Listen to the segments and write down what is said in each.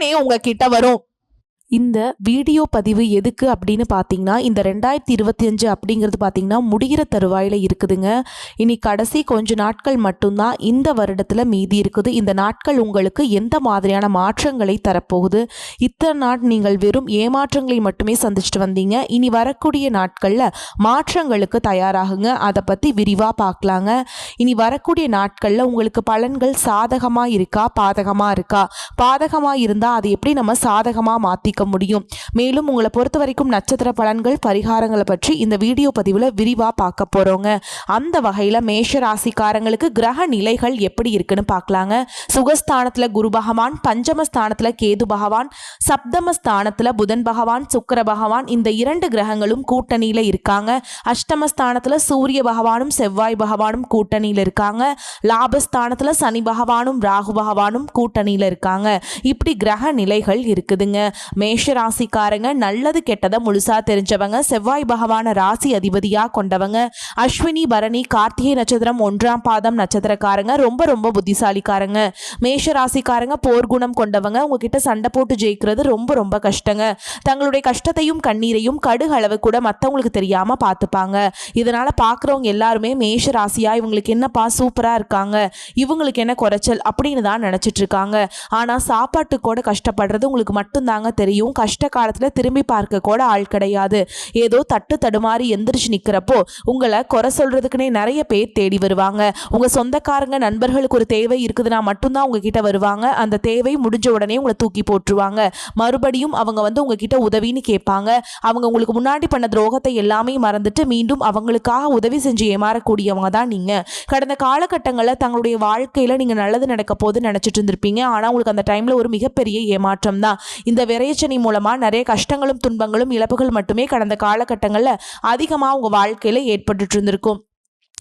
உங்ககிட்ட வரும். இந்த வீடியோ பதிவு எதுக்கு அப்படின்னு பார்த்தீங்கன்னா இந்த ரெண்டாயிரத்தி இருபத்தி அஞ்சு அப்படிங்கிறது பார்த்தீங்கன்னா முடிகிற தருவாயில் இருக்குதுங்க. இனி கடைசி கொஞ்ச நாட்கள் மட்டும்தான் இந்த வருடத்தில் மீதி இருக்குது. இந்த நாட்கள் உங்களுக்கு எந்த மாதிரியான மாற்றங்களை தரப்போகுது? இத்தனை நாட் நீங்கள் வெறும் ஏமாற்றங்களை மட்டுமே சந்திச்சுட்டு வந்தீங்க. இனி வரக்கூடிய நாட்களில் மாற்றங்களுக்கு தயாராகுங்க. அதை பற்றி விரிவாக பார்க்கலாங்க. இனி வரக்கூடிய நாட்களில் உங்களுக்கு பலன்கள் சாதகமாக இருக்கா? பாதகமாக இருக்கா? பாதகமாக இருந்தால் அதை எப்படி நம்ம சாதகமாக மாற்றிக்க முடியும். மேலும் உங்களை பொறுத்த வரைக்கும் நட்சத்திர பலன்கள் பரிகாரங்களை பற்றி இந்த வீடியோ பதிவில் விரிவாக பார்க்க போகிறோங்க அந்த வகையில் மேஷ ராசிக்காரங்களுக்கு கிரக நிலைகள் எப்படி இருக்குன்னு பார்க்கலாங்க. சுகஸ்தானத்தில் குரு பகவான் பஞ்சமஸ்தானத்தில் கேது பகவான் சப்தமஸ்தானத்தில் புதன் பகவான் சுக்கர பகவான் இந்த இரண்டு கிரகங்களும் கூட்டணியில் இருக்காங்க. அஷ்டமஸ்தானத்தில் சூரிய பகவானும் செவ்வாய் பகவானும் கூட்டணியில் இருக்காங்க. லாபஸ்தானத்தில் சனி பகவானும் ராகு பகவானும் கூட்டணியில் இருக்காங்க. இப்படி கிரக நிலைகள் இருக்குதுங்க. மே மேஷ ராசிக்காரங்க நல்லது கெட்டதை முழுசா தெரிஞ்சவங்க செவ்வாய் பகவான ராசி அதிபதியா கொண்டவங்க அஸ்வினி பரணி கார்த்திகை நட்சத்திரம் ஒன்றாம் பாதம் நட்சத்திரக்காரங்க ரொம்ப ரொம்ப புத்திசாலிக்காரங்க. மேஷ ராசிக்காரங்க போர்க்குணம் கொண்டவங்க உங்ககிட்ட சண்டை போட்டு ஜெயிக்கிறது ரொம்ப ரொம்ப கஷ்டங்க. தங்களுடைய கஷ்டத்தையும் கண்ணீரையும் கடுகளவு கூட மற்றவங்களுக்கு தெரியாம பார்த்துப்பாங்க இதனால பார்க்குறவங்க எல்லாருமே மேஷ ராசியா இவங்களுக்கு என்னப்பா சூப்பரா இருக்காங்க இவங்களுக்கு என்ன குறைச்சல் அப்படின்னு தான் நினைச்சிட்டு இருக்காங்க. ஆனா சாப்பாட்டு கூட கஷ்டப்படுறது உங்களுக்கு மட்டும்தாங்க தெரியும். கஷ்ட காலத்துல திரும்பி பார்க்க கூட ஆள் கிடையாது. ஏதோ தட்டு தடுமாறி எந்திரிச்சு நிக்கிறப்போ உங்களை குறை சொல்றதுக்குனே நிறைய பேர் தேடி வருவாங்க. உங்க சொந்தக்காரங்க நண்பர்களுக்கு ஒரு தேவை இருக்குதுன்னா மட்டும்தான் உங்ககிட்ட வருவாங்க. அந்த தேவை முடிஞ்ச உடனே உங்களை தூக்கி போட்டுருவாங்க. மறுபடியும் அவங்க வந்து உங்ககிட்ட உதவின்னு கேட்பாங்க. அவங்க உங்களுக்கு முன்னாடி பண்ண துரோகத்தை எல்லாமே மறந்துட்டு மீண்டும் அவங்களுக்காக உதவி செஞ்சு ஏமாறக்கூடியவங்க தான் நீங்க. கடந்த காலகட்டங்களில் தங்களுடைய வாழ்க்கையில நீங்க நல்லது நடக்க போது நினைச்சிட்டு இருந்திருப்பீங்க. ஆனா உங்களுக்கு அந்த டைம்ல ஒரு மிகப்பெரிய ஏமாற்றம் தான். இந்த விரைச்சனி மூலமாக நிறைய கஷ்டங்களும் துன்பங்களும் இழப்புகள் மட்டுமே கடந்த காலகட்டங்களில் அதிகமாக உங்க வாழ்க்கையில ஏற்பட்டுட்டு இருந்திருக்கும்.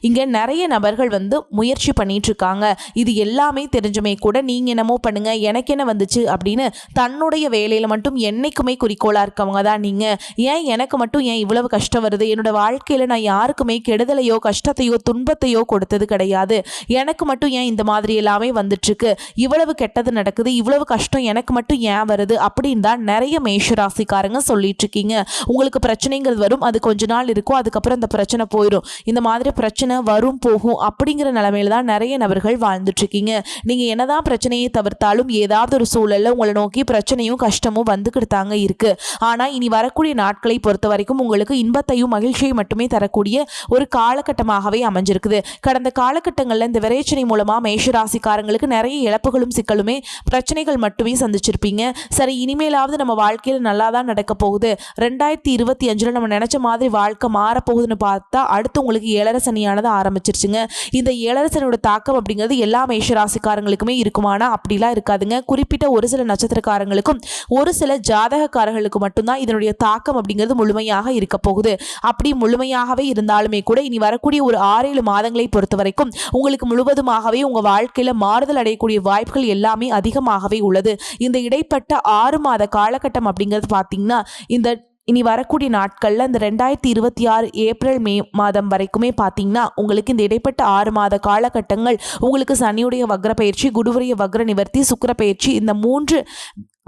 இங்கே நிறைய நபர்கள் வந்து முயற்சி பண்ணிட்டு இருக்காங்க இது எல்லாமே தெரிஞ்சுமே கூட நீங்கள் என்னமோ பண்ணுங்க எனக்கு என்ன வந்துச்சு அப்படின்னு தன்னுடைய வேலையில் மட்டும் என்னைக்குமே குறிக்கோளாக இருக்கவங்க தான் நீங்கள் ஏன் எனக்கு மட்டும் ஏன் இவ்வளவு கஷ்டம் வருது? என்னோட வாழ்க்கையில் நான் யாருக்குமே கெடுதலையோ கஷ்டத்தையோ துன்பத்தையோ கொடுத்தது கிடையாது. எனக்கு மட்டும் ஏன் இந்த மாதிரி எல்லாமே வந்துட்டுருக்கு? இவ்வளவு கெட்டது நடக்குது இவ்வளவு கஷ்டம் எனக்கு மட்டும் ஏன் வருது? அப்படின்னு தான் நிறைய மேஷராசிக்காரங்க சொல்லிட்டு இருக்கீங்க உங்களுக்கு பிரச்சனைங்கிறது வரும் அது கொஞ்ச நாள் இருக்கும் அதுக்கப்புறம் அந்த பிரச்சனை போயிடும் இந்த மாதிரி பிரச்சனை வரும் போகும் அப்படிங்கிற நிலமையில தான் நிறைய நபர்கள் வாழ்ந்துட்டு இருக்கீங்க நீங்க என்னதான் பிரச்சனையை தவிர்த்தாலும் ஏதாவது ஒரு சூழல்ல உங்களை நோக்கி பிரச்சனையும் கஷ்டமும் வந்துக்கிட்டு தாங்க இருக்கு. ஆனா இனி வரக்கூடிய நாட்களை பொறுத்த வரைக்கும் உங்களுக்கு இன்பத்தையும் மகிழ்ச்சியை மட்டுமே தரக்கூடிய ஒரு காலகட்டமாகவே அமைஞ்சிருக்குது. கடந்த காலகட்டங்களில் இந்த விரைச்சனை மூலமா மேஷராசிக்காரங்களுக்கு நிறைய இழப்புகளும் சிக்கலுமே பிரச்சனைகள் மட்டுமே சந்திச்சிருப்பீங்க. சரி இனிமேலாவது நம்ம வாழ்க்கையில் நல்லா தான் நடக்க போகுது. ரெண்டாயிரத்தி இருபத்தி அஞ்சுல நம்ம நினைச்ச மாதிரி வாழ்க்கை மாறப்போகுதுன்னு பார்த்தா அடுத்து உங்களுக்கு ஏழை ஏழரை சனியானது ஆரம்பிச்சிருச்சுங்க. இந்த ஏழரை சனியோட தாக்கம் அப்படிங்கிறது எல்லா மேஷராசிக்காரங்களுக்குமே இருக்குமானா அப்படிலாம் இருக்காதுங்க. குறிப்பிட்ட ஒரு சில நட்சத்திரக்காரங்களுக்கும் ஒரு சில ஜாதகக்காரர்களுக்கு மட்டும்தான் இதனுடைய தாக்கம் அப்படிங்கிறது முழுமையாக இருக்க போகுது. அப்படி முழுமையாகவே இருந்தாலுமே கூட இனி வரக்கூடிய ஒரு ஆறேழு மாதங்களை பொறுத்த வரைக்கும் உங்களுக்கு முழுவதுமாகவே உங்கள் வாழ்க்கையில் மாறுதல் அடையக்கூடிய வாய்ப்புகள் எல்லாமே அதிகமாகவே உள்ளது. இந்த இடைப்பட்ட ஆறு மாத காலகட்டம் அப்படிங்கிறது பார்த்தீங்கன்னா இந்த இனி வரக்கூடிய நாட்களில் இந்த ரெண்டாயிரத்தி இருபத்தி ஆறு ஏப்ரல் மே மாதம் வரைக்குமே பார்த்தீங்கன்னா உங்களுக்கு இந்த இடைப்பட்ட ஆறு மாத காலகட்டங்கள் உங்களுக்கு சனியுடைய வக்ர பயிற்சி குருவுடைய வக்ர நிவர்த்தி சுக்கிர பயிற்சி இந்த மூன்று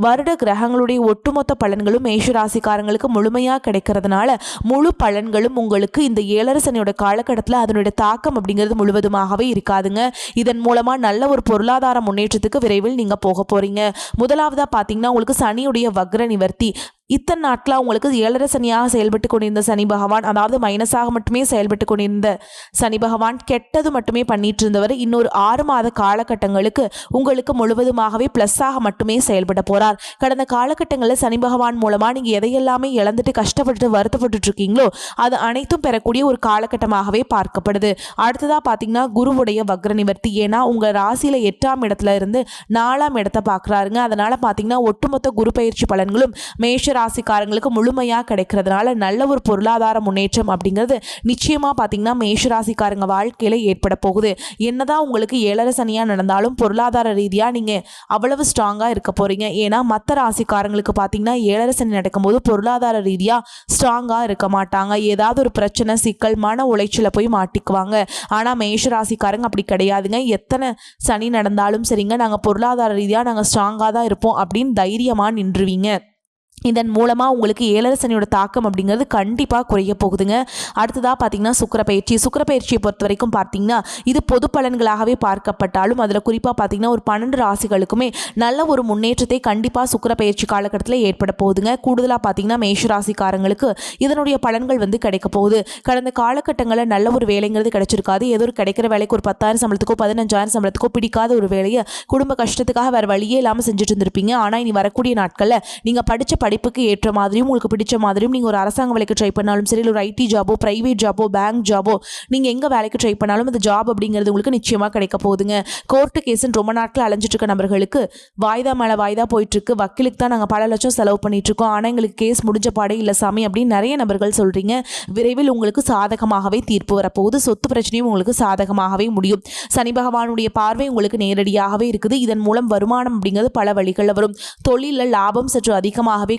வருட கிரகங்களுடைய ஒட்டுமொத்த பலன்களும் மேஷராசிக்காரங்களுக்கு முழுமையாக கிடைக்கிறதுனால முழு பலன்களும் உங்களுக்கு இந்த ஏழரை சனியோட காலகட்டத்தில் அதனுடைய தாக்கம் அப்படிங்கிறது முழுவதுமாகவே இருக்காதுங்க. இதன் மூலமாக நல்ல ஒரு பொருளாதார முன்னேற்றத்துக்கு விரைவில் நீங்கள் போக போகிறீங்க முதலாவதாக பார்த்தீங்கன்னா உங்களுக்கு சனியுடைய வக்ர நிவர்த்தி இத்தனை நாட்களாக உங்களுக்கு ஏழரை சனியாக செயல்பட்டு கொண்டிருந்த சனி பகவான் அதாவது மைனஸாக மட்டுமே செயல்பட்டு கொண்டிருந்த சனி பகவான் கெட்டது மட்டுமே பண்ணிட்டு இருந்தவர் இன்னொரு ஆறு மாத காலகட்டங்களுக்கு உங்களுக்கு முழுவதுமாகவே ப்ளஸ்ஸாக மட்டுமே செயல்பட போகிறார் கடந்த காலகட்டங்களில் சனி பகவான் மூலமாக நீங்கள் எதையெல்லாமே இழந்துட்டு கஷ்டப்பட்டு வருத்தப்பட்டுட்டு இருக்கீங்களோ அது அனைத்தும் பெறக்கூடிய ஒரு காலகட்டமாகவே பார்க்கப்படுது. அடுத்ததாக பார்த்தீங்கன்னா குருவுடைய வக்ர நிவர்த்தி ஏன்னா உங்கள் ராசியில் எட்டாம் இடத்துல இருந்து நாலாம் இடத்தை பார்க்குறாருங்க அதனால் பார்த்தீங்கன்னா ஒட்டுமொத்த குரு பயிற்சி பலன்களும் மேஷ ராசிக்காரங்களுக்கு முழுமையாக கிடைக்கிறதுனால நல்ல ஒரு பொருளாதார முன்னேற்றம் அப்படிங்கிறது நிச்சயமாக பார்த்தீங்கன்னா மேஷராசிக்காரங்க வாழ்க்கையில் ஏற்பட போகுது. என்னதான் உங்களுக்கு ஏழரை சனியாக நடந்தாலும் பொருளாதார ரீதியாக நீங்கள் அவ்வளவு ஸ்ட்ராங்காக இருக்க போகிறீங்க ஏன்னா மற்ற ராசிக்காரங்களுக்கு பார்த்தீங்கன்னா ஏழரை சனி நடக்கும்போது பொருளாதார ரீதியாக ஸ்ட்ராங்காக இருக்க மாட்டாங்க. ஏதாவது ஒரு பிரச்சனை சிக்கல் மன உளைச்சலில் போய் மாட்டிக்குவாங்க. ஆனால் மேஷராசிக்காரங்க அப்படி கிடையாதுங்க. எத்தனை சனி நடந்தாலும் சரிங்க. நாங்கள் பொருளாதார ரீதியாக நாங்கள் ஸ்ட்ராங்காக தான் இருப்போம் அப்படின்னு தைரியமாக நின்றுவீங்க. இதன் மூலமாக உங்களுக்கு ஏழரசனியோட தாக்கம் அப்படிங்கிறது கண்டிப்பாக குறைய போகுதுங்க. அடுத்ததாக பார்த்தீங்கன்னா சுக்கரப்பயிற்சி. பயிற்சி பொறுத்த வரைக்கும் பார்த்தீங்கன்னா இது பொது பலன்களாகவே பார்க்கப்பட்டாலும் அதில் குறிப்பாக பார்த்தீங்கன்னா ஒரு பன்னெண்டு ராசிகளுக்குமே நல்ல ஒரு முன்னேற்றத்தை கண்டிப்பாக சுக்கரப்பயிற்சி காலகட்டத்தில் ஏற்பட போகுதுங்க. கூடுதலாக பார்த்தீங்கன்னா மேஷராசிக்காரங்களுக்கு இதனுடைய பலன்கள் வந்து கிடைக்க போகுது. கடந்த காலகட்டங்களில் நல்ல ஒரு வேலைங்கிறது கிடைச்சிருக்காது. ஏதோ ஒரு கிடைக்கிற வேலைக்கு ஒரு பத்தாயிரம் சம்பளத்துக்கோ பதினஞ்சாயிரம் சம்பளத்துக்கோ பிடிக்காத ஒரு வேலையை குடும்ப கஷ்டத்துக்காக வேறு வழியே இல்லாமல் செஞ்சுட்டு இருந்திருப்பீங்க. ஆனால் இனி வரக்கூடிய நாட்களில் நீங்கள் படித்த படிப்புக்கு ஏற்ற மாதிரியும் உங்களுக்கு பிடிச்ச மாதிரியும் நீங்கள் ஒரு அரசாங்க வேலைக்கு ட்ரை பண்ணாலும் சரி இல்லை ஒரு ஐடி ஜாபோ ப்ரைவேட் ஜாபோ பேங்க் ஜாபோ நீங்கள் எங்கே வேலைக்கு ட்ரை பண்ணாலும் அந்த ஜாப் அப்படிங்கிறது உங்களுக்கு நிச்சயமாக கிடைக்க போகுதுங்க. கோர்ட்டு கேஸுன்னு ரொம்ப நாட்கள் அலைஞ்சிட்டு இருக்க நபர்களுக்கு வாய்தா மேலே வாய்தா போயிட்டுருக்கு வக்கீலுக்கு தான் நாங்கள் பல லட்சம் செலவு பண்ணிகிட்ருக்கோம் ஆனால் எங்களுக்கு கேஸ் முடிஞ்ச பாடே இல்லை சாமி அப்படின்னு நிறைய நபர்கள் சொல்கிறீங்க விரைவில் உங்களுக்கு சாதகமாகவே தீர்ப்பு வரப்போகுது. சொத்து பிரச்சனையும் உங்களுக்கு சாதகமாகவே முடியும். சனி பகவானுடைய பார்வை உங்களுக்கு நேரடியாகவே இருக்குது. இதன் மூலம் வருமானம் அப்படிங்கிறது பல வழிகளில் வரும். தொழிலில் லாபம் சற்று அதிகமாகவே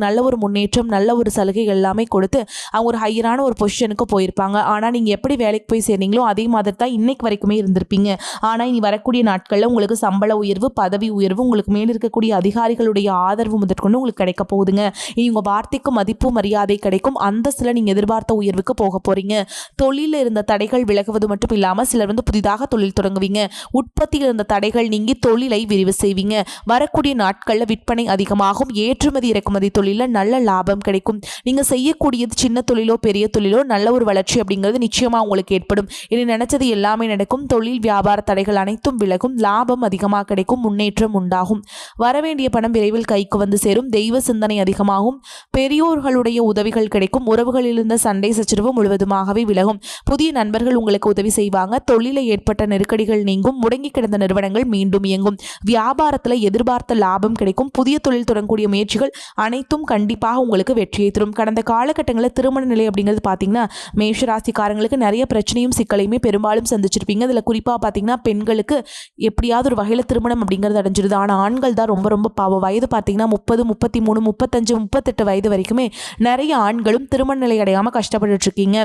அவங்களுக்கு நல்ல ஒரு முன்னேற்றம் நல்ல ஒரு சலுகைகள் எல்லாமே கொடுத்து அவங்க ஒரு ஹையரான ஒரு பொசிஷனுக்கு போயிருப்பாங்க. ஆனால் நீங்கள் எப்படி வேலைக்கு போய் சேர்ந்தீங்களோ அதே மாதிரி தான் இன்னைக்கு வரைக்குமே இருந்திருப்பீங்க. ஆனால் இனி வரக்கூடிய நாட்களில் உங்களுக்கு சம்பள உயர்வு பதவி உயர்வு உங்களுக்கு மேல் இருக்கக்கூடிய அதிகாரிகளுடைய ஆதரவு முதற்கொண்டு உங்களுக்கு கிடைக்க போகுதுங்க. இனி உங்கள் வார்த்தைக்கு மதிப்பு மரியாதை கிடைக்கும். அந்தஸ்தில் நீங்கள் எதிர்பார்த்த உயர்வுக்கு போக போகிறீங்க தொழிலில் இருந்த தடைகள் விலகுவது மட்டும் இல்லாமல் சிலர் வந்து புதிதாக தொழில் தொடங்குவீங்க. உற்பத்தியில் இருந்த தடைகள் நீங்கி தொழிலை விரிவு செய்வீங்க. வரக்கூடிய நாட்களில் விற்பனை அதிகமாகும். ஏற்றுமதி இறக்குமதி தொழில் தொழிலில் நல்ல லாபம் கிடைக்கும். நீங்கள் செய்யக்கூடியது சின்ன தொழிலோ பெரிய தொழிலோ நல்ல ஒரு வளர்ச்சி அப்படிங்கிறது நிச்சயமாக உங்களுக்கு ஏற்படும். இனி நினைச்சது எல்லாமே நடக்கும். தொழில் வியாபார தடைகள் அனைத்தும் விலகும். லாபம் அதிகமாக கிடைக்கும். முன்னேற்றம் உண்டாகும். வரவேண்டிய பணம் விரைவில் கைக்கு வந்து சேரும். தெய்வ சிந்தனை அதிகமாகும். பெரியோர்களுடைய உதவிகள் கிடைக்கும். உறவுகளில் இருந்த சண்டை சச்சரவு முழுவதுமாகவே விலகும். புதிய நண்பர்கள் உங்களுக்கு உதவி செய்வாங்க. தொழிலை ஏற்பட்ட நெருக்கடிகள் நீங்கும். முடங்கி கிடந்த நிறுவனங்கள் மீண்டும் இயங்கும். வியாபாரத்தில் எதிர்பார்த்த லாபம் கிடைக்கும். புதிய தொழில் தொடங்கக்கூடிய முயற்சிகள் அனைத்தும் கண்டிப்பாக உங்களுக்கு வெற்றியை தரும். கடந்த காலகட்டங்களில் திருமண நிலை அப்படிங்கிறது பார்த்தீங்கன்னா மேஷராசிக்காரங்களுக்கு நிறைய பிரச்சனையும் சிக்கலையுமே பெரும்பாலும் சந்திச்சிருப்பீங்க. அதில் குறிப்பாக பார்த்தீங்கன்னா பெண்களுக்கு எப்படியாவது ஒரு வகையில் திருமணம் அப்படிங்கிறது அடைஞ்சிருது. ஆனால் ஆண்கள் தான் ரொம்ப ரொம்ப பாவம் வயது பார்த்தீங்கன்னா முப்பது முப்பத்தி மூணு முப்பத்தஞ்சு முப்பத்தெட்டு வயது வரைக்குமே நிறைய ஆண்களும் திருமண நிலை அடையாமல் கஷ்டப்பட்டுட்டு இருக்கீங்க.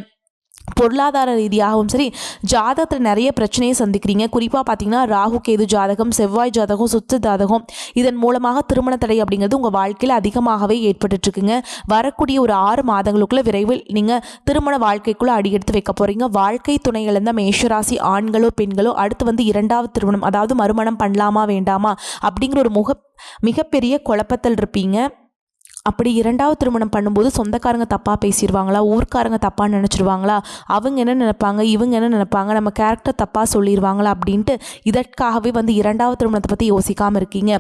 பொருளாதார ரீதியாகவும் சரி ஜாதகத்தில் நிறைய பிரச்சனையை சந்திக்கிறீங்க. குறிப்பாக பார்த்தீங்கன்னா ராகு கேது ஜாதகம் செவ்வாய் ஜாதகம் சுத்து ஜாதகம் இதன் மூலமாக திருமண தடை அப்படிங்கிறது உங்கள் வாழ்க்கையில் அதிகமாகவே ஏற்பட்டுட்ருக்குங்க வரக்கூடிய ஒரு ஆறு மாதங்களுக்குள்ள விரைவில் நீங்கள் திருமண வாழ்க்கைக்குள்ளே அடியெடுத்து வைக்க போகிறீங்க வாழ்க்கை துணை இழந்த மேஷராசி ஆண்களோ பெண்களோ அடுத்து வந்து இரண்டாவது திருமணம் அதாவது மறுமணம் பண்ணலாமா வேண்டாமா அப்படிங்கிற ஒரு முக மிகப்பெரிய குழப்பத்தில் இருப்பீங்க அப்படி இரண்டாவது திருமணம் பண்ணும்போது சொந்தக்காரங்க தப்பாக பேசிடுவாங்களா ஊர்க்காரங்க தப்பாக நினச்சிருவாங்களா? அவங்க என்ன நினைப்பாங்க? இவங்க என்ன நினைப்பாங்க? நம்ம கேரக்டர் தப்பாக சொல்லிடுவாங்களா அப்படின்ட்டு இதற்காகவே வந்து இரண்டாவது திருமணத்தை பற்றி யோசிக்காமல் இருக்கீங்க.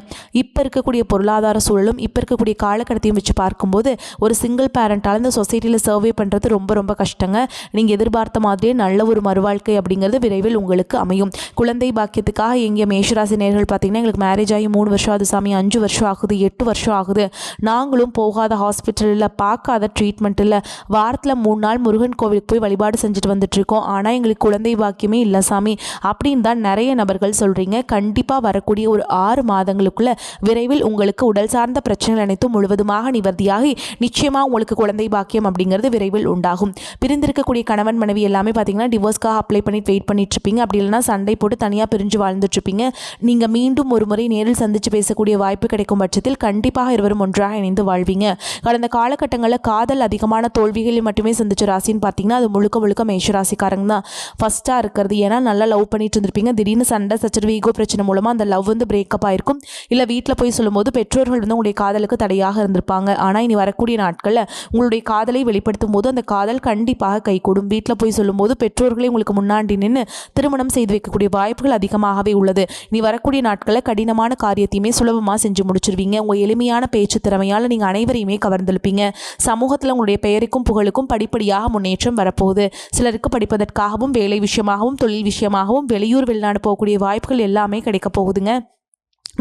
இப்போ இருக்கக்கூடிய பொருளாதார சூழலும் இப்போ இருக்கக்கூடிய காலகட்டத்தையும் வச்சு பார்க்கும்போது ஒரு சிங்கிள் பேரண்ட்டால் இந்த சொசைட்டியில் சர்வே பண்ணுறது ரொம்ப ரொம்ப கஷ்டங்க. நீங்கள் எதிர்பார்த்த மாதிரியே நல்ல ஒரு மறுவாழ்க்கை அப்படிங்கிறது விரைவில் உங்களுக்கு அமையும். குழந்தை பாக்கியத்துக்காக எங்கள் மேஷராசி நேர்கள் பார்த்தீங்கன்னா எங்களுக்கு மேரேஜ் ஆகி மூணு வருஷம் ஆகுது சாமி. அஞ்சு வருஷம் ஆகுது எட்டு வருஷம் ஆகுது. நாங்களும் போகாத ஹாஸ்பிட்டலில் பார்க்காத ட்ரீட்மெண்ட்டில் வாரத்தில் மூணு நாள் முருகன் கோவிலுக்கு போய் வழிபாடு செஞ்சுட்டு வந்துட்டுருக்கோம். ஆனால் எங்களுக்கு குழந்தை பாக்கியமே இல்லை சாமி. அப்படின்னு தான் நிறைய நபர்கள் சொல்கிறீங்க கண்டிப்பாக வரக்கூடிய ஒரு ஆறு மாதங்களுக்குள்ள விரைவில் உங்களுக்கு உடல் சார்ந்த பிரச்சனைகள் அனைத்தும் முழுவதுமாக நிவர்த்தியாகி நிச்சயமாக உங்களுக்கு குழந்தை பாக்கியம் அப்படிங்கிறது விரைவில் உண்டாகும். பிரிந்திருக்கக்கூடிய கணவன் மனைவி எல்லாமே பார்த்தீங்கன்னா டிவோர்ஸ்க்காக அப்ளை பண்ணிட்டு வெயிட் பண்ணிட்டு இருப்பீங்க அப்படி இல்லைன்னா சண்டை போட்டு தனியாக பிரிஞ்சு வாழ்ந்துட்டு இருப்பீங்க நீங்கள் மீண்டும் ஒரு முறை நேரில் சந்தித்து பேசக்கூடிய வாய்ப்பு கிடைக்கும் பட்சத்தில் கண்டிப்பாக இருவரும் ஒன்றாக இணைந்து வாழ்வீங்க கடந்த காலகட்டங்களில் காதல் அதிகமான தோல்விகளை மட்டுமே சந்திச்ச ராசின்னு பார்த்தீங்கன்னா அது முழுக்க முழுக்க மேஷராசிக்காரங்க தான். ஃபஸ்ட்டாக இருக்கிறது. ஏன்னா நல்லா லவ் பண்ணிட்டு இருந்திருப்பீங்க. திடீர்னு சண்டை சச்சரவு ஈகோ பிரச்சனை மூலமாக அந்த லவ் வந்து பிரேக்கப் ஆயிருக்கும். இல்லை வீட்டில் போய் சொல்லும்போது பெற்றோர்கள் வந்து உங்களுடைய காதலுக்கு தடையாக இருந்திருப்பாங்க. ஆனால் இனி வரக்கூடிய நாட்களில் உங்களுடைய காதலை வெளிப்படுத்தும் போது அந்த காதல் கண்டிப்பாக கைகூடும் வீட்டில் போய் சொல்லும்போது பெற்றோர்களை உங்களுக்கு முன்னாடி நின்று திருமணம் செய்து வைக்கக்கூடிய வாய்ப்புகள் அதிகமாகவே உள்ளது. இனி வரக்கூடிய நாட்களில் கடினமான காரியத்தையுமே சுலபமாக செஞ்சு முடிச்சிருவீங்க. உங்கள் எளிமையான பேச்சு திறமையால் நீங்கள் அனைவரையுமே கவர்ந்திருப்பீங்க சமூகத்தில் உங்களுடைய பெயருக்கும் புகழுக்கும் படிப்படியாக முன்னேற்றம் வரப்போகுது. சிலருக்கு படிப்பதற்காகவும் வேலை விஷயமாகவும் தொழில் விஷயமாகவும் வெளியூர் வெளிநாடு போகக்கூடிய வாய்ப்புகள் எல்லாமே கிடைக்க போகுதுங்க.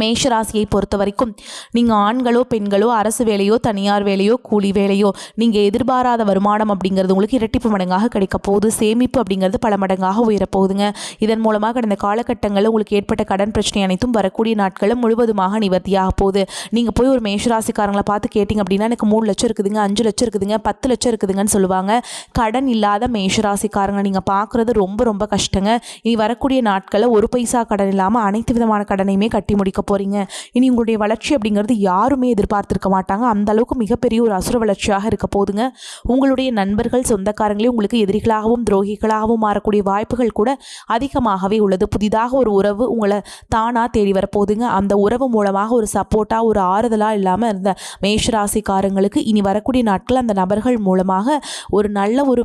மேஷராசியை பொறுத்த வரைக்கும் நீங்கள் ஆண்களோ பெண்களோ அரசு வேலையோ தனியார் வேலையோ கூலி வேலையோ நீங்கள் எதிர்பாராத வருமானம் அப்படிங்கிறது உங்களுக்கு இரட்டிப்பு மடங்காக கிடைக்க போகுது. சேமிப்பு அப்படிங்கிறது பல மடங்காக உயரப்போகுதுங்க இதன் மூலமாக கடந்த காலகட்டங்களில் உங்களுக்கு ஏற்பட்ட கடன் பிரச்சனை அனைத்தும் வரக்கூடிய நாட்களும் முழுவதுமாக நிவர்த்தியாக போகுது. நீங்கள் போய் ஒரு மேஷராசிக்காரங்களை பார்த்து கேட்டிங்க அப்படின்னா எனக்கு மூணு லட்சம் இருக்குதுங்க அஞ்சு லட்சம் இருக்குதுங்க பத்து லட்சம் இருக்குதுங்கன்னு சொல்லுவாங்க. கடன் இல்லாத மேஷராசிக்காரங்களை நீங்கள் பார்க்குறது ரொம்ப ரொம்ப கஷ்டங்க. இனி வரக்கூடிய நாட்களில் ஒரு பைசா கடன் இல்லாமல் அனைத்து விதமான கடனையுமே கட்டி முடிக்க போகிறீங்க இனி உங்களுடைய வளர்ச்சி அப்படிங்கிறது யாருமே எதிர்பார்த்திருக்க மாட்டாங்க. அந்த அளவுக்கு மிகப்பெரிய ஒரு அசுர வளர்ச்சியாக இருக்க போதுங்க. உங்களுடைய நண்பர்கள் சொந்தக்காரங்களே உங்களுக்கு எதிரிகளாகவும் துரோகிகளாகவும் மாறக்கூடிய வாய்ப்புகள் கூட அதிகமாகவே உள்ளது. புதிதாக ஒரு உறவு உங்களை தானாக தேடி வரப்போகுதுங்க அந்த உறவு மூலமாக ஒரு சப்போர்ட்டாக ஒரு ஆறுதலாக இல்லாமல் இருந்த மேஷராசிக்காரங்களுக்கு இனி வரக்கூடிய நாட்கள் அந்த நபர்கள் மூலமாக ஒரு நல்ல ஒரு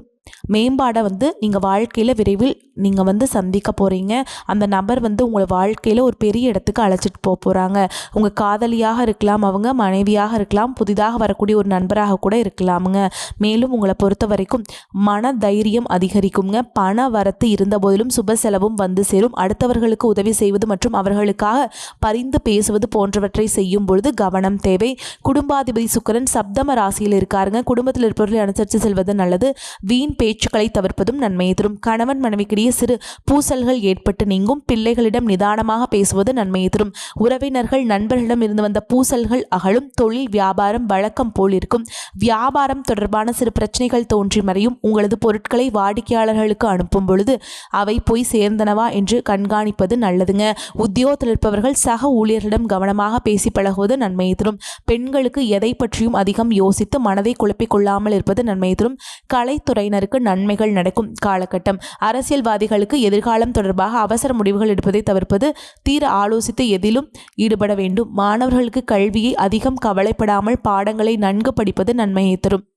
மேம்பாடை வந்து நீங்கள் வாழ்க்கையில் விரைவில் நீங்கள் வந்து சந்திக்க போகிறீங்க அந்த நபர் வந்து உங்களை வாழ்க்கையில் ஒரு பெரிய இடத்துக்கு அழைச்சிட்டு போக போகிறாங்க உங்கள் காதலியாக இருக்கலாம் அவங்க மனைவியாக இருக்கலாம் புதிதாக வரக்கூடிய ஒரு நண்பராக கூட இருக்கலாமுங்க. மேலும் உங்களை பொறுத்த வரைக்கும் மன தைரியம் அதிகரிக்குங்க. பண வரத்து இருந்த போதிலும் சுப செலவும் வந்து சேரும். அடுத்தவர்களுக்கு உதவி செய்வது மற்றும் அவர்களுக்காக பரிந்து பேசுவது போன்றவற்றை செய்யும் பொழுது கவனம் தேவை. குடும்பாதிபதி சுக்கரன் சப்தம ராசியில் இருக்காருங்க. குடும்பத்தில் இருப்பவர்களை அனுசரித்து செல்வது நல்லது. வீண் பேச்சுக்களை தவிர்ப்பதும் நன்மையை தரும். கணவன் மனைவிக்கிடையே சிறு பூசல்கள் ஏற்பட்டு நீங்கும் பிள்ளைகளிடம் நிதானமாக பேசுவது நன்மையை தரும். உறவினர்கள் நண்பர்களிடம் இருந்து வந்த பூசல்கள் அகலும் தொழில் வியாபாரம் வழக்கம் போல் இருக்கும். வியாபாரம் தொடர்பான சிறு பிரச்சனைகள் தோன்றி மறையும். உங்களது பொருட்களை வாடிக்கையாளர்களுக்கு அனுப்பும் பொழுது அவை போய் சேர்ந்தனவா என்று கண்காணிப்பது நல்லதுங்க. உத்தியோகத்தில் இருப்பவர்கள் சக ஊழியர்களிடம் கவனமாக பேசி பழகுவது நன்மையை தரும். பெண்களுக்கு எதை பற்றியும் அதிகம் யோசித்து மனதை குழப்பிக் கொள்ளாமல் இருப்பது நன்மையை தரும். கலைத்துறையினர் கலைத்துறையினருக்கு நன்மைகள் நடக்கும் காலகட்டம். அரசியல்வாதிகளுக்கு எதிர்காலம் தொடர்பாக அவசர முடிவுகள் எடுப்பதை தவிர்ப்பது தீர ஆலோசித்து எதிலும் ஈடுபட வேண்டும். மாணவர்களுக்கு கல்வியை அதிகம் கவலைப்படாமல் பாடங்களை நன்கு படிப்பது நன்மையை தரும்.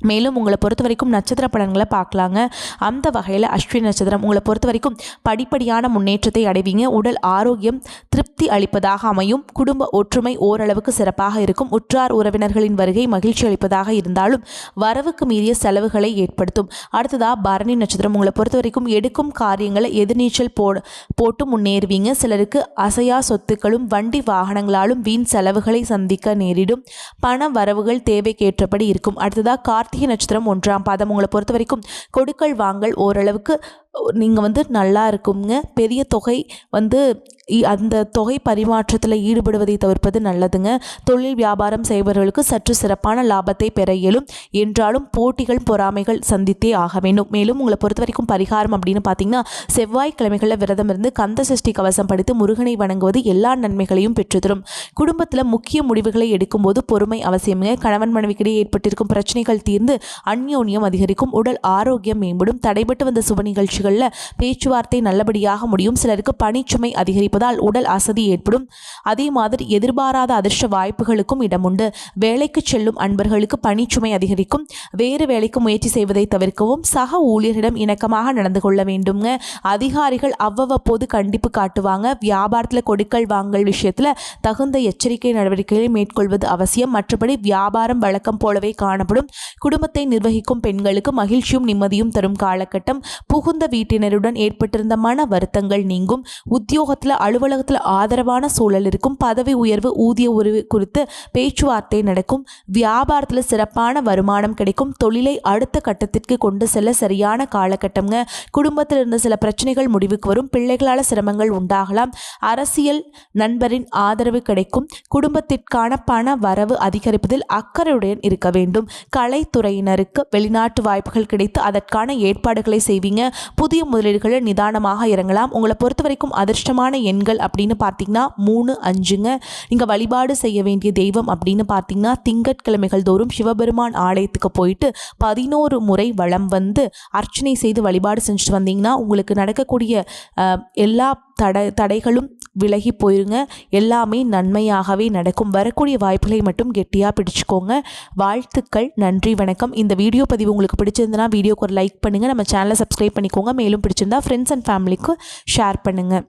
மேலும் உங்களை பொறுத்த வரைக்கும் நட்சத்திர பலன்களை பார்க்கலாங்க. அந்த வகையில் அஸ்வினி நட்சத்திரம் உங்களை பொறுத்த வரைக்கும் படிப்படியான முன்னேற்றத்தை அடைவீங்க. உடல் ஆரோக்கியம் திருப்தி அளிப்பதாக அமையும். குடும்ப ஒற்றுமை ஓரளவுக்கு சிறப்பாக இருக்கும். உற்றார் உறவினர்களின் வருகை மகிழ்ச்சி அளிப்பதாக இருந்தாலும் வரவுக்கு மீறிய செலவுகளை ஏற்படுத்தும். அடுத்ததாக பரணி நட்சத்திரம். உங்களை பொறுத்த வரைக்கும் எடுக்கும் காரியங்களை எதிர்நீச்சல் போ போட்டு முன்னேறுவீங்க. சிலருக்கு அசையா சொத்துக்களும் வண்டி வாகனங்களாலும் வீண் செலவுகளை சந்திக்க நேரிடும். பண வரவுகள் தேவைக்கேற்றபடி இருக்கும். அடுத்ததாக கார்த்திகை நட்சத்திரம் ஒன்றாம் பாதம். உங்களை பொறுத்த வரைக்கும் கொடுக்கல் வாங்கல் ஓரளவுக்கு நீங்கள் வந்து நல்லா இருக்குங்க பெரிய தொகை வந்து இ- அந்த தொகை பரிமாற்றத்தில் ஈடுபடுவதை தவிர்ப்பது நல்லதுங்க. தொழில் வியாபாரம் செய்பவர்களுக்கு சற்று சிறப்பான லாபத்தை பெற இயலும். என்றாலும் போட்டிகள் பொறாமைகள் சந்தித்தே ஆக வேண்டும். மேலும் உங்களை பொறுத்த வரைக்கும் பரிகாரம் அப்படின்னு பார்த்தீங்கன்னா செவ்வாய்க்கிழமைகளில் விரதம் இருந்து கந்த சஷ்டி கவசம் படித்து முருகனை வணங்குவது எல்லா நன்மைகளையும் பெற்றுத்தரும். குடும்பத்தில் முக்கிய முடிவுகளை எடுக்கும்போது பொறுமை அவசியமுங்க. கணவன் மனைவிக்கிடையே ஏற்பட்டிருக்கும் பிரச்சனைகள் தீர்ந்து அந்யோன்யம் அதிகரிக்கும். உடல் ஆரோக்கியம் மேம்படும். தடைபட்டு வந்த சுப நிகழ்ச்சிகளில் பேச்சுவார்த்தை நல்லபடியாக முடியும். சிலருக்கு பணிச்சுமை அதிகரிப்பதால் உடல் அசதி ஏற்படும். அதே மாதிரி எதிர்பாராத அதிர்ஷ்ட வாய்ப்புகளுக்கும் இடம் உண்டு. வேலைக்கு செல்லும் அன்பர்களுக்கு பணிச்சுமை அதிகரிக்கும். வேறு வேலைக்கு முயற்சி செய்வதை தவிர்க்கவும் சக ஊழியரிடம் இணக்கமாக நடந்து கொள்ள வேண்டுங்க அதிகாரிகள் அவ்வப்போது கண்டிப்பு காட்டுவாங்க. வியாபாரத்தில் கொடுக்கல் வாங்கல் விஷயத்தில் தகுந்த எச்சரிக்கை நடவடிக்கைகளை மேற்கொள்வது அவசியம். மற்றபடி வியாபாரம் வழக்கம் போலவே காணப்படும். குடும்பத்தை நிர்வகிக்கும் பெண்களுக்கு மகிழ்ச்சியும் நிம்மதியும் தரும் காலகட்டம். புகுந்த வீட்டினருடன் ஏற்பட்டிருந்த மன வருத்தங்கள் நீங்கும். உத்தியோகத்தில் அலுவலகத்தில் ஆதரவான சூழல் இருக்கும். பதவி உயர்வு ஊதிய உறவு குறித்து பேச்சுவார்த்தை நடக்கும். வியாபாரத்தில் சிறப்பான வருமானம் கிடைக்கும். தொழிலை அடுத்த கட்டத்திற்கு கொண்டு செல்ல சரியான காலகட்டம்ங்க. குடும்பத்தில் இருந்த சில பிரச்சனைகள் முடிவுக்கு வரும். பிள்ளைகளால் சிரமங்கள் உண்டாகலாம். அரசியல் நண்பரின் ஆதரவு கிடைக்கும். குடும்பத்திற்கான பண வரவு அதிகரிப்பதில் அக்கறையுடன் இருக்க வேண்டும். கலைத்துறையினருக்கு வெளிநாட்டு வாய்ப்புகள் கிடைத்து அதற்கான ஏற்பாடுகளை செய்வீங்க. புதிய முதலீடுகளை நிதானமாக இறங்கலாம். உங்களை பொறுத்த வரைக்கும் அதிர்ஷ்டமான எண்கள் அப்படின்னு பார்த்தீங்கன்னா மூணு அஞ்சுங்க. நீங்கள் வழிபாடு செய்ய வேண்டிய தெய்வம் அப்படின்னு பார்த்தீங்கன்னா திங்கட்கிழமைகள் தோறும் சிவபெருமான் ஆலயத்துக்கு போயிட்டு பதினோரு முறை வளம் வந்து அர்ச்சனை செய்து வழிபாடு செஞ்சுட்டு வந்தீங்கன்னா உங்களுக்கு நடக்கக்கூடிய எல்லா தடை தடைகளும் விலகி போயிருங்க. எல்லாமே நன்மையாகவே நடக்கும். வரக்கூடிய வாய்ப்புகளை மட்டும் கெட்டியாக பிடிச்சிக்கோங்க. வாழ்த்துக்கள். நன்றி வணக்கம். இந்த வீடியோ பதிவு உங்களுக்கு பிடிச்சிருந்தனா வீடியோக்கு ஒரு லைக் பண்ணுங்கள் நம்ம சேனலை சப்ஸ்கிரைப் பண்ணிக்கோங்க. மேலும் பிடிச்சிருந்தா ஃப்ரெண்ட்ஸ் அண்ட் ஃபேமிலிக்கு ஷேர் பண்ணுங்கள்